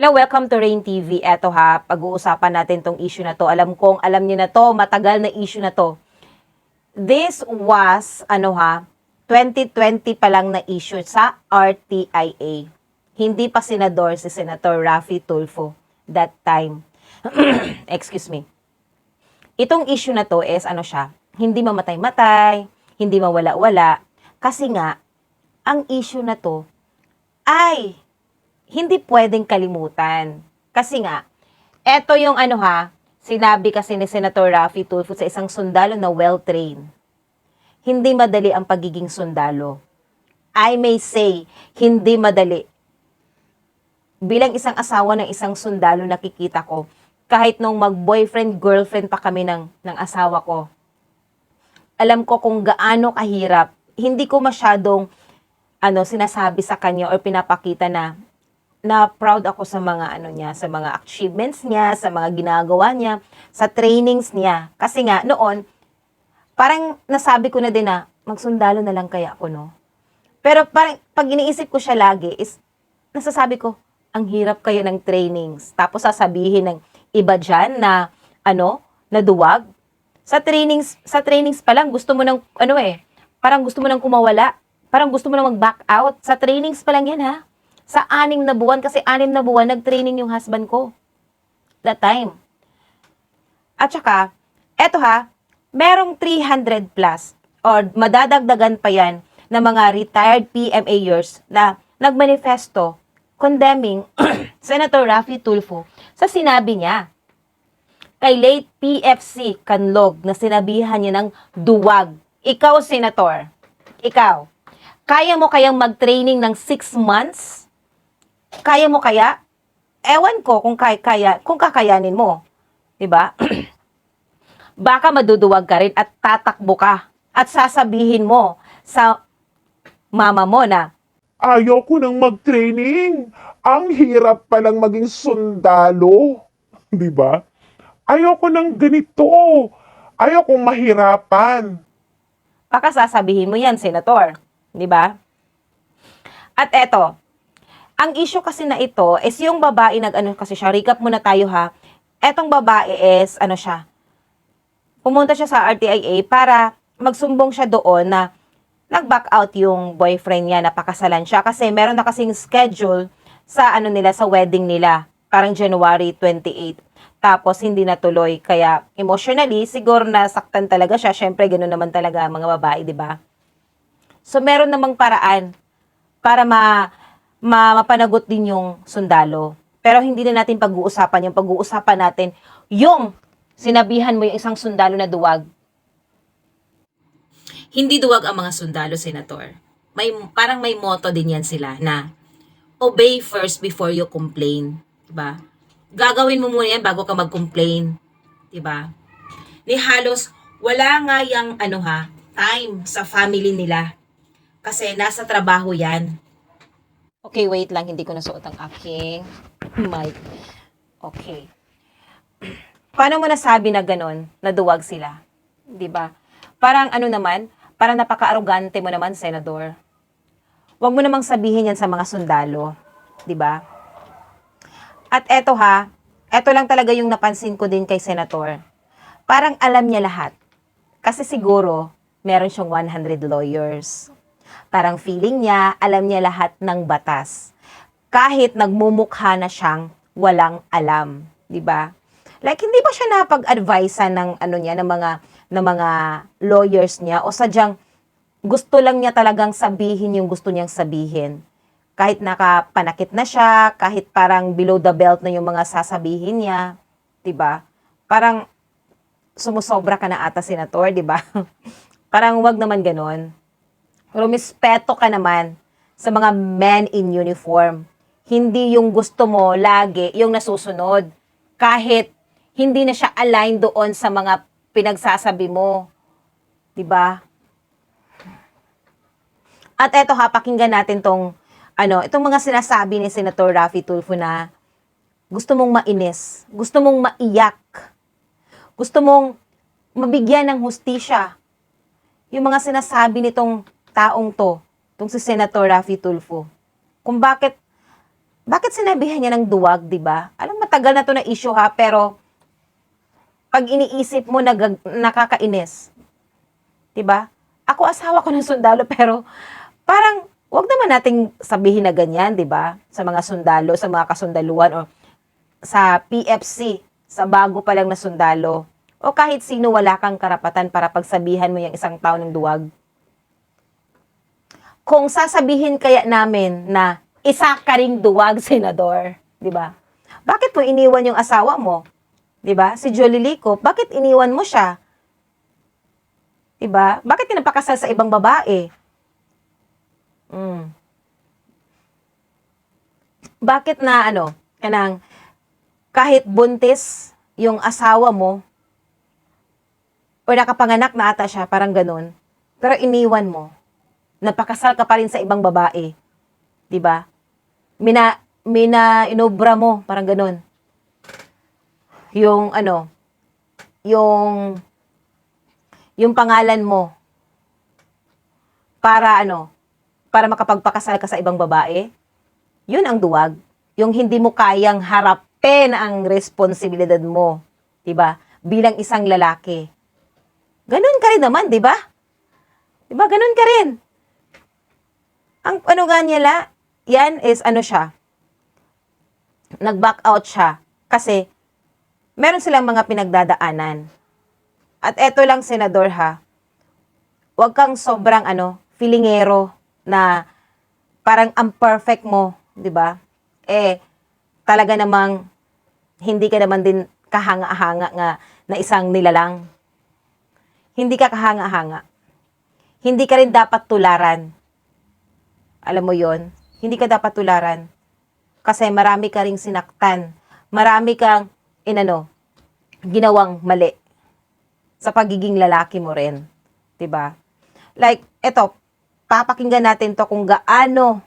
Hello, welcome to Rain TV. Eto ha, pag-uusapan natin tong issue na to. Alam kong alam niyo na to, matagal na issue na to. This was, ano ha, 2020 pa lang na issue sa RTIA. Hindi pa senador si Senator Raffy Tulfo that time. Excuse me. Itong issue na to is ano siya, hindi mamatay-matay, hindi mawala-wala. Kasi nga, ang issue na to ay hindi pwedeng kalimutan. Kasi nga, eto yung ano ha, sinabi kasi ni Senator Raffy Tulfo sa isang sundalo na well-trained. Hindi madali ang pagiging sundalo. I may say, hindi madali. Bilang isang asawa ng isang sundalo, nakikita ko, kahit nung mag-boyfriend, girlfriend pa kami ng, ng asawa ko, alam ko kung gaano kahirap. Hindi ko masyadong ano sinasabi sa kanya or pinapakita na na proud ako sa mga ano niya, sa mga achievements niya, sa mga ginagawa niya, sa trainings niya. Kasi nga noon parang nasabi ko na din na magsundalo na lang kaya ako no. Pero parang pag iniisip ko siya lagi is nasasabi ko ang hirap kaya ng trainings. Tapos sasabihin ng iba diyan na ano, na duwag. Sa trainings, sa trainings pa lang gusto mo nang ano eh, parang gusto mo nang kumawala. Parang gusto mo nang mag-back out. Sa trainings pa lang yan ha. Sa anim na buwan, kasi anim na buwan, nag-training yung husband ko. That time. At saka, eto ha, merong 300 plus or madadagdagan pa yan ng mga retired PMAers na nagmanifesto condemning Senator Raffy Tulfo sa sinabi niya kay late PFC Kanlog na sinabihan niya ng duwag. Ikaw, Senator, ikaw, kaya mo kayang mag-training ng 6 months? Kaya mo kaya? Ewan ko kung kaya, kaya kung kakayanin mo. 'Di ba? Baka maduduwag ka rin at tatakbo ka at sasabihin mo sa mama mo na Ayoko nang mag-training. Ang hirap palang maging sundalo. Di ba? Ayoko nang ganito. Ayoko mahirapan. baka sasabihin mo yan, Senator. 'Di ba? At eto, ang issue kasi na ito is yung babae nag-ano kasi siya, recap muna tayo ha. Etong babae is, ano siya, pumunta siya sa RTIA para magsumbong siya doon na nag-back out yung boyfriend niya, napakasalan siya kasi meron na kasing schedule sa ano nila, sa wedding nila, parang January 28. Tapos hindi natuloy, kaya emotionally, siguro nasaktan talaga siya. Syempre, ganoon naman talaga mga babae, di ba? So, meron namang paraan para ma mapanagot din yung sundalo. Pero hindi na natin pag-uusapan yung pag-uusapan natin yung sinabihan mo yung isang sundalo na duwag. Hindi duwag ang mga sundalo, Senator. May, parang may motto din yan sila na obey first before you complain. Diba? Gagawin mo muna yan bago ka mag-complain. Diba? Ni halos wala nga yung ano ha, time sa family nila. Kasi nasa trabaho yan. Okay, wait lang. Hindi ko nasuot ang aking mic. Okay. Paano mo nasabi na ganon, na duwag sila? ba? Parang ano naman, parang napaka-arrogante mo naman, Senador. Huwag mo namang sabihin yan sa mga sundalo. ba? At eto ha, eto lang talaga yung napansin ko din kay Senator. Parang alam niya lahat. Kasi siguro, meron siyang 100 lawyers. Parang feeling niya, alam niya lahat ng batas. Kahit nagmumukha na siyang walang alam, 'di ba? Like hindi ba siya napag-advise ng ano niya ng mga ng mga lawyers niya o sadyang gusto lang niya talagang sabihin yung gusto niyang sabihin. Kahit nakapanakit na siya, kahit parang below the belt na yung mga sasabihin niya, 'di ba? Parang sumusobra ka na ata senator, 'di ba? parang wag naman ganon. Rumispeto ka naman sa mga men in uniform. Hindi yung gusto mo lagi yung nasusunod. Kahit hindi na siya align doon sa mga pinagsasabi mo. 'Di ba? At eto ha, pakinggan natin tong ano, itong mga sinasabi ni Senator Raffy Tulfo na gusto mong mainis, gusto mong maiyak, gusto mong mabigyan ng hustisya. Yung mga sinasabi nitong taong to, itong si Senator Raffy Tulfo. Kung bakit bakit sinabihan niya ng duwag, di ba? Alam, matagal na to na issue ha, pero pag iniisip mo, nag, nakakainis. Di ba? Ako asawa ko ng sundalo, pero parang, wag naman nating sabihin na ganyan, di ba? Sa mga sundalo, sa mga kasundaluan, o sa PFC, sa bago pa lang na sundalo, o kahit sino wala kang karapatan para pagsabihan mo yung isang tao ng duwag. Kung sasabihin kaya namin na isa ka ring duwag, senador, di ba? Bakit mo iniwan yung asawa mo? Di ba? Si Jolie Lico, bakit iniwan mo siya? Di ba? Bakit ka napakasal sa ibang babae? Mm. Bakit na ano, kanang kahit buntis yung asawa mo, o nakapanganak na ata siya, parang ganun, pero iniwan mo, napakasal ka pa rin sa ibang babae. 'Di ba? Mina, mina inobra mo, parang ganun. Yung ano, yung, yung pangalan mo, para ano, para makapagpakasal ka sa ibang babae, yun ang duwag. Yung hindi mo kayang harapin ang responsibilidad mo, 'di ba? Bilang isang lalaki. Ganun ka rin naman, 'di ba? 'Di ba? Ganun ka rin. Ang ano nga nila, yan is ano siya, nag-back out siya kasi meron silang mga pinagdadaanan. At eto lang, Senador ha, huwag kang sobrang ano, filingero na parang ang perfect mo, di ba? Eh, talaga namang hindi ka naman din kahanga-hanga nga na isang nilalang. Hindi ka kahanga-hanga. Hindi ka rin dapat tularan. Alam mo yon Hindi ka dapat tularan. Kasi marami ka ring sinaktan. Marami kang, inano, ginawang mali sa pagiging lalaki mo rin. 'Di ba? Like, eto, papakinggan natin to kung gaano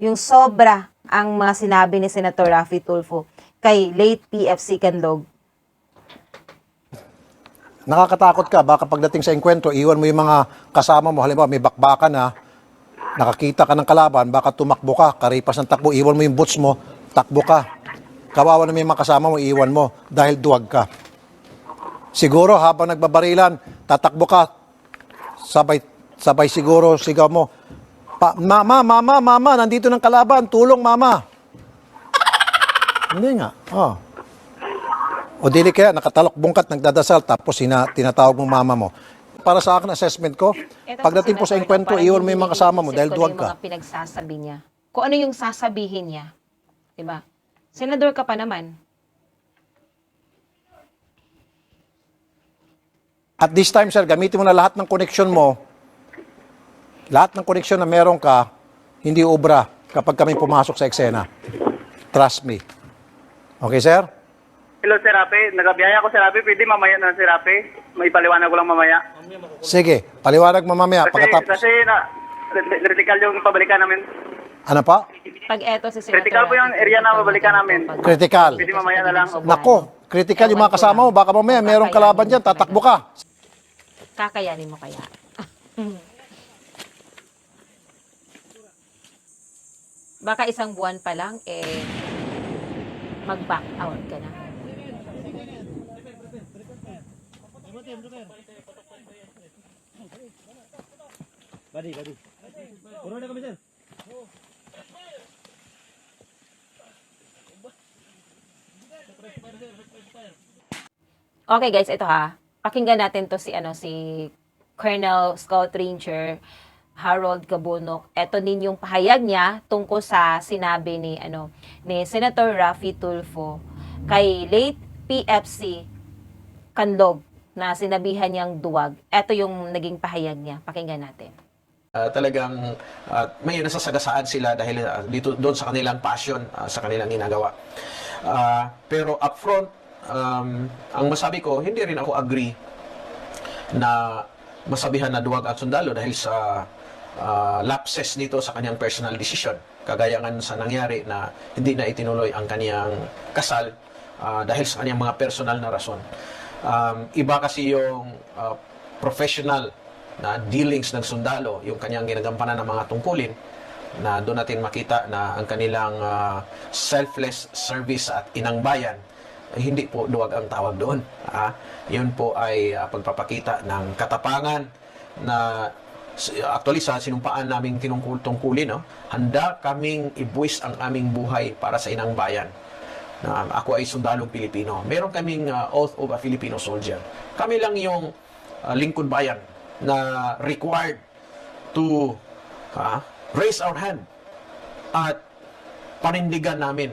yung sobra ang mga sinabi ni Senator Raffy Tulfo kay late PFC Canlog. Nakakatakot ka, baka pagdating sa enkwentro, iwan mo yung mga kasama mo. Halimbawa, may bakbakan na, nakakita ka ng kalaban, baka tumakbo ka, karipas ng takbo, iwan mo yung boots mo, takbo ka. Kawawa na may mga kasama mo, iwan mo, dahil duwag ka. Siguro, habang nagbabarilan, tatakbo ka, sabay, sabay siguro, sigaw mo, pa, mama, mama, mama, nandito ng kalaban, tulong mama. Hindi nga, oh. O dili kaya nakatalok bungkat, nagdadasal, tapos sina, tinatawag mo mama mo. Para sa akin, assessment ko, pagdating po sa enkwentro, iwan mo yung mga kasama mo dahil duwag ka. Mga pinagsasabi niya. Kung ano yung sasabihin niya. 'Di ba? Senador ka pa naman. At this time, sir, gamitin mo na lahat ng connection mo, lahat ng connection na meron ka, hindi obra kapag kami pumasok sa eksena. Trust me. Okay, sir? Hello, Sir Rapi. Nagabiyaya ko, Sir Rapi. Pwede mamaya na, Sir Rapi. May paliwanag ko lang mamaya. Sige, paliwanag mo mamaya. Kasi, Pagkatapos, kasi na, critical yung pabalikan namin. ano pa? Pag eto si Senator Critical po yung area na babalikan namin. Critical. Pwede mamaya na lang. Nako, critical yung mga kasama mo. Baka mamaya merong kalaban dyan, tatakbo ka. Kakayanin mo kaya? Baka isang buwan pa lang, eh, mag-back out ka na. Okay guys, ito ha. Pakinggan natin to si ano si Colonel Scout Ranger Harold Gabunok. Ito din yung pahayag niya tungkol sa sinabi ni ano ni Senator Raffy Tulfo kay late PFC Kanlog na sinabihan niyang duwag. Ito yung naging pahayag niya. Pakinggan natin. Ah, talagang ah, may nasasagasaan sila dahil ah, dito doon sa kanilang passion ah, sa kanilang ginagawa. Ah, pero upfront um, ang masabi ko hindi rin ako agree na masabihan na duwag at sundalo dahil sa ah, lapses nito sa kanyang personal decision. Kagaya nga sa nangyari na hindi na itinuloy ang kanyang kasal ah, dahil sa kanyang mga personal na rason. Um, iba kasi yung ah, professional na dealings ng sundalo, yung kanyang ginagampanan ng mga tungkulin, na doon natin makita na ang kanilang ah, selfless service at inang bayan ay hindi po duwag ang tawag doon. Ah, yun po ay ah, pagpapakita ng katapangan na actually sa sinumpaan naming tinungkul tungkulin, no, handa kaming ibuwis ang aming buhay para sa inang bayan. Na ako ay sundalong Pilipino. Meron kaming ah, oath of a Filipino soldier. Kami lang yung ah, lingkod bayan na required to ah, raise our hand at panindigan namin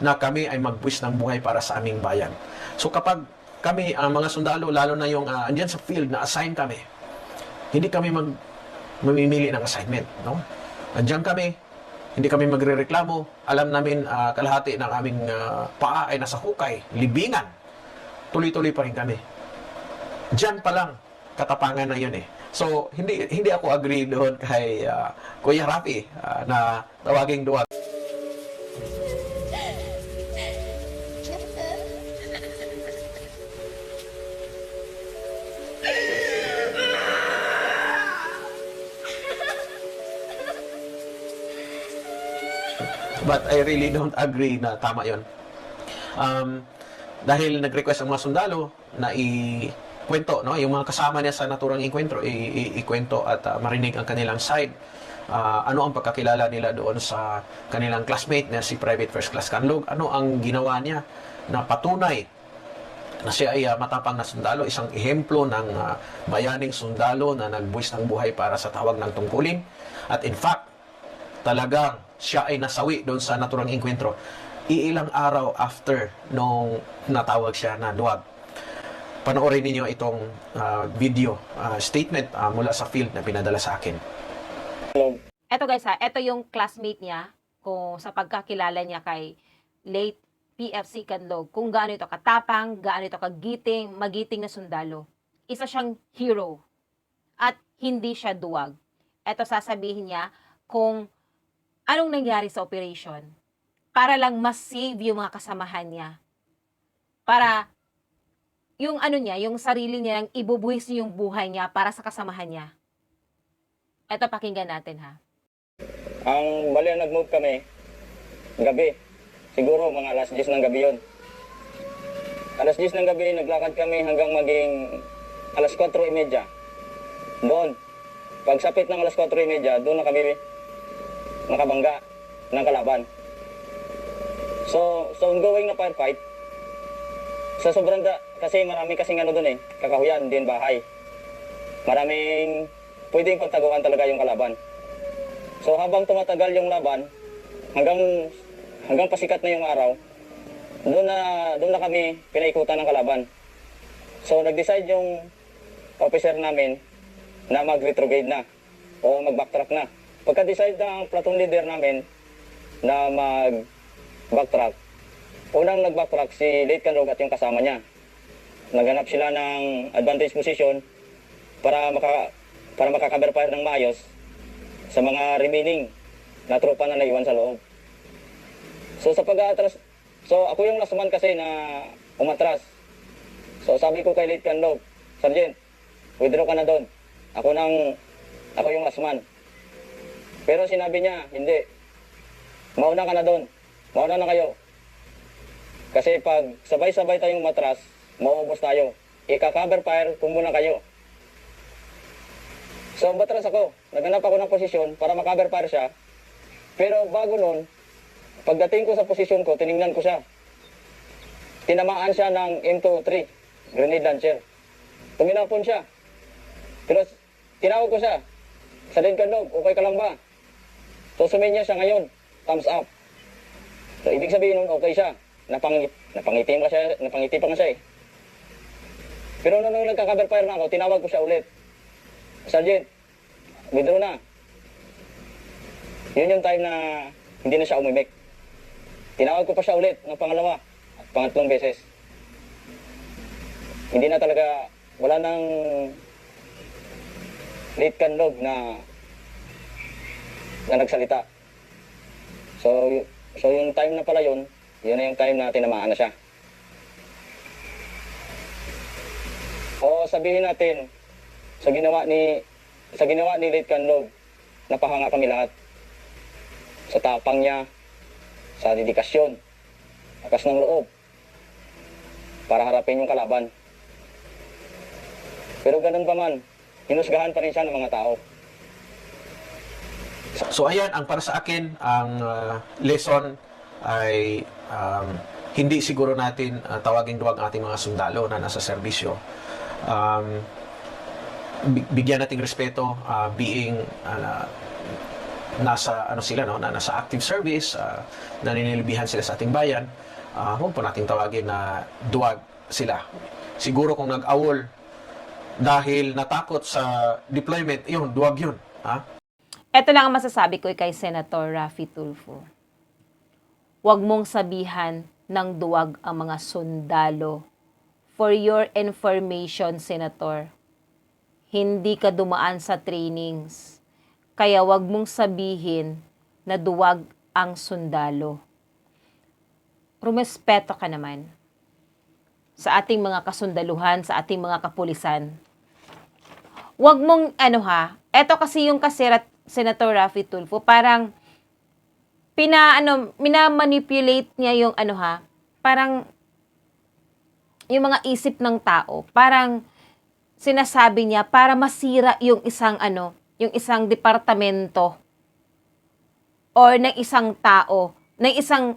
na kami ay magbuwis ng buhay para sa aming bayan. So kapag kami, ang mga sundalo, lalo na yung uh, andyan sa field na assign kami, hindi kami mag mamimili ng assignment, no? Andyan kami, hindi kami magrereklamo. Alam namin ah, kalahati ng aming ah, paa ay nasa hukay, libingan. Tuloy-tuloy pa rin kami. Diyan pa lang katapangan na yun eh. So, hindi hindi ako agree doon kay ah, Kuya Rafi ah, na tawaging duwag. But I really don't agree na tama yon. Um, dahil nag-request ang mga sundalo na i-kwento, no? yung mga kasama niya sa naturang inkwentro, ikwento at ah, marinig ang kanilang side. Ah, ano ang pagkakilala nila doon sa kanilang classmate na si Private First Class Canlog? Ano ang ginawa niya na patunay na siya ay ah, matapang na sundalo, isang ehemplo ng ah, bayaning sundalo na nagbuwis ng buhay para sa tawag ng tungkulin. At in fact, talagang siya ay nasawi doon sa naturang inkwentro. Iilang araw after nung natawag siya na duwag. Panoorin ninyo itong ah, video ah, statement ah, mula sa field na pinadala sa akin. Eto guys ha, eto yung classmate niya kung sa pagkakilala niya kay late PFC Canlog, kung gaano ito katapang, gaano ito kagiting, magiting na sundalo. Isa siyang hero. At hindi siya duwag. Eto sasabihin niya kung anong nangyari sa operation para lang mas-save yung mga kasamahan niya. Para yung ano niya, yung sarili niya, yung ibubuhis niya yung buhay niya para sa kasamahan niya. Eto pakinggan natin ha. Ang bali na nag-move kami, gabi. Siguro mga alas 10 ng gabi yon. Alas 10 ng gabi, naglakad kami hanggang maging alas 4.30. Doon. Pagsapit ng alas 4.30, doon na kami nakabangga ng kalaban. So, so ongoing na firefight. Sa sobrang da, kasi marami kasing ano doon eh, kakahuyan din bahay. Maraming pwedeng pagtaguan talaga yung kalaban. So habang tumatagal yung laban, hanggang hanggang pasikat na yung araw, doon na doon na kami pinaikutan ng kalaban. So nag-decide yung officer namin na mag-retrograde na o mag-backtrack na. Pagka-decide ng platoon leader namin na mag-backtrack, unang nag-backtrack si Late Canrog at yung kasama niya. Naghanap sila ng advantage position para maka para makaka-cover fire ng maayos sa mga remaining na tropa na naiwan sa loob. So sa pag-aatras, so ako yung last man kasi na umatras. So sabi ko kay Late Canlog, Sergeant, withdraw ka na doon. Ako nang, ako yung last man. Pero sinabi niya, hindi. Mauna ka na doon. Mauna na kayo. Kasi pag sabay-sabay tayong matras, maubos tayo. Ika-cover fire kung muna kayo. So, batras ako. Naghanap ako ng posisyon para makaber fire siya. Pero bago nun, pagdating ko sa posisyon ko, tiningnan ko siya. Tinamaan siya ng M23, grenade launcher. Tuminapon siya. Pero tinawag ko siya. Sa Kanog, okay ka lang ba? So suminya siya ngayon. Thumbs up. So ibig sabihin nun, okay siya. Napang, napangiti pa siya, napangiti pa nga siya eh. Pero nung, nagka-cover fire na ako, tinawag ko siya ulit. Sergeant, withdraw na. Yun yung time na hindi na siya umimik. Tinawag ko pa siya ulit ng pangalawa at pangatlong beses. Hindi na talaga, wala nang late canlog na na nagsalita. So, so yung time na pala yun, yun na yung time na tinamaan na siya. O sabihin natin, sa ginawa ni sa ginawa ni Late Canlog, napahanga kami lahat. sa tapang niya, sa dedikasyon, lakas ng loob, para harapin yung kalaban. Pero ganun pa man, hinusgahan pa rin siya ng mga tao. So ayan, ang para sa akin, ang ah, lesson ay um, hindi siguro natin ah, tawaging duwag ating mga sundalo na nasa serbisyo. Um, bi- bigyan nating respeto ah, being na- nasa ano sila no na nasa active service uh, naninilbihan sila sa ating bayan uh, huwag po nating tawagin na duwag sila siguro kung nag-awol dahil natakot sa deployment yun duwag yun ha Ito lang ang masasabi ko kay Senator Raffy Tulfo. Huwag mong sabihan ng duwag ang mga sundalo. For your information, Senator, hindi ka dumaan sa trainings. Kaya huwag mong sabihin na duwag ang sundalo. Rumespeto ka naman sa ating mga kasundaluhan, sa ating mga kapulisan. Huwag mong, ano ha, eto kasi yung kasirat Senator Raffy Tulfo, parang pina, ano, minamanipulate niya yung, ano ha, parang yung mga isip ng tao, parang sinasabi niya para masira yung isang, ano, yung isang departamento or ng isang tao, ng isang,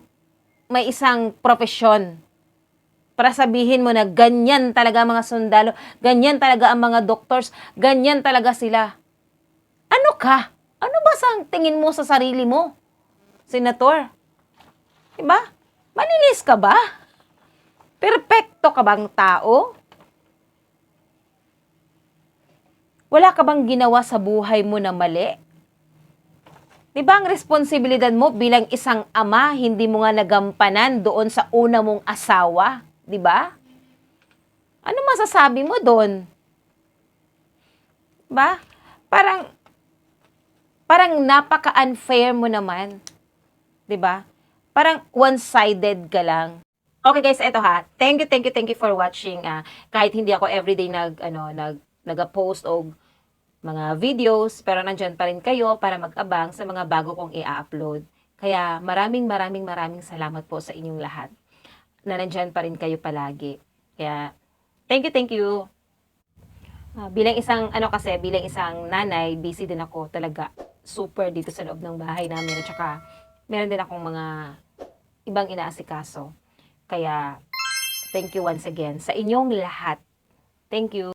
may isang profesyon para sabihin mo na ganyan talaga mga sundalo, ganyan talaga ang mga doctors, ganyan talaga sila. Ano ka? Ano ba sa tingin mo sa sarili mo? Senator? Diba? Manilis ka ba? Perpekto ka bang tao? Wala ka bang ginawa sa buhay mo na mali? Di ba ang responsibilidad mo bilang isang ama, hindi mo nga nagampanan doon sa una mong asawa? Di ba? Ano masasabi mo doon? Ba? Parang, parang napaka-unfair mo naman. 'Di ba? Parang one-sided ka lang. Okay guys, eto ha. Thank you, thank you, thank you for watching. ah kahit hindi ako everyday nag ano nag nag-post o mga videos, pero nandyan pa rin kayo para mag-abang sa mga bago kong i-upload. Kaya maraming maraming maraming salamat po sa inyong lahat na nandyan pa rin kayo palagi. Kaya thank you, thank you. Ah, bilang isang ano kasi, bilang isang nanay, busy din ako talaga super dito sa loob ng bahay namin at saka meron din akong mga ibang inaasikaso. Kaya thank you once again sa inyong lahat. Thank you.